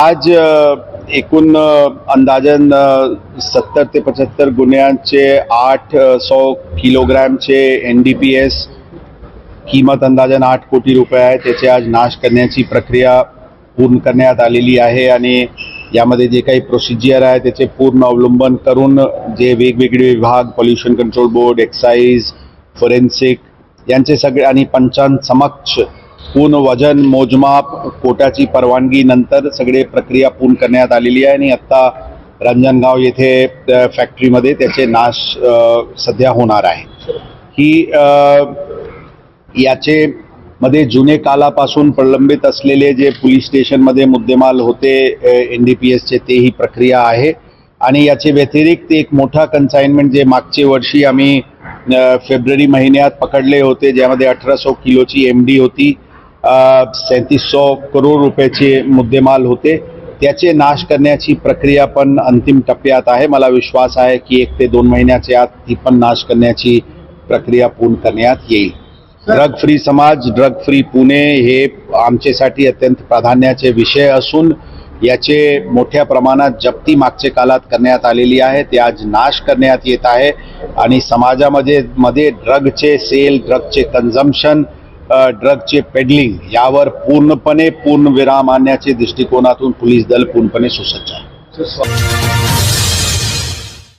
आज एकूण अंदाजन सत्तर ते पंच्याहत्तर गुन्ह्यांचे आठ सौ किलोग्रॅमचे एन डी पी एस किंमत अंदाजन आठ कोटी रुपये आहे. त्याचे आज नाश करण्याची प्रक्रिया पूर्ण करण्यात आलेली आहे आणि यामध्ये जे काही प्रोसिजर आहे त्याचे पूर्ण अवलंबन करून जे वेगवेगळे विभाग pollution control board excise forensic यांचे सगळे आणि पंचांसमक्ष पूर्ण वजन मोजमाप कोटाची परवानगी नंतर सगळे प्रक्रिया पूर्ण करण्यात आलेली आहे आणि आत्ता रंजनगाव येथे फॅक्टरीमध्ये त्याचे नाश सध्या होणार आहे. ही याचे मध्ये जुने कालापासून प्रलंबित असलेले जे पोलीस स्टेशनमध्ये मुद्देमाल होते एन डी पी एसचे ते ही प्रक्रिया आहे. आणि याचे व्यतिरिक्त एक मोठा कन्साइनमेंट जे मागचे वर्षी आम्ही फेब्रुवारी महिन्यात पकडले होते ज्यामध्ये अठरा सौ किलोची एम डी होती. सैंतीस सौ करोड रुपयाचे मुद्देमाल होते. त्याचे नाश करण्याची प्रक्रिया पण अंतिम टप्प्यात आहे. मला विश्वास आहे की एक ते दोन महिन्याच्या आत ती पण नाश करण्याची प्रक्रिया पूर्ण करण्यात येईल. ड्रग फ्री समाज ड्रग फ्री पुणे हे आमच्यासाठी अत्यंत प्राधान्याचे विषय असून याचे मोठ्या प्रमाणात जप्ती मागच्या काळात करण्यात आलेली आहे. ते आज नाश करण्यात येत आहे. आणि समाजामध्ये मध्ये ड्रगचे सेल ड्रगचे कन्झम्पशन ड्रगचे पेडलिंग यावर पूर्णपणे पूर्ण विराम आणण्याचे दृष्टिकोनातून पोलीस दल पूर्णपणे सुसज्ज आहे.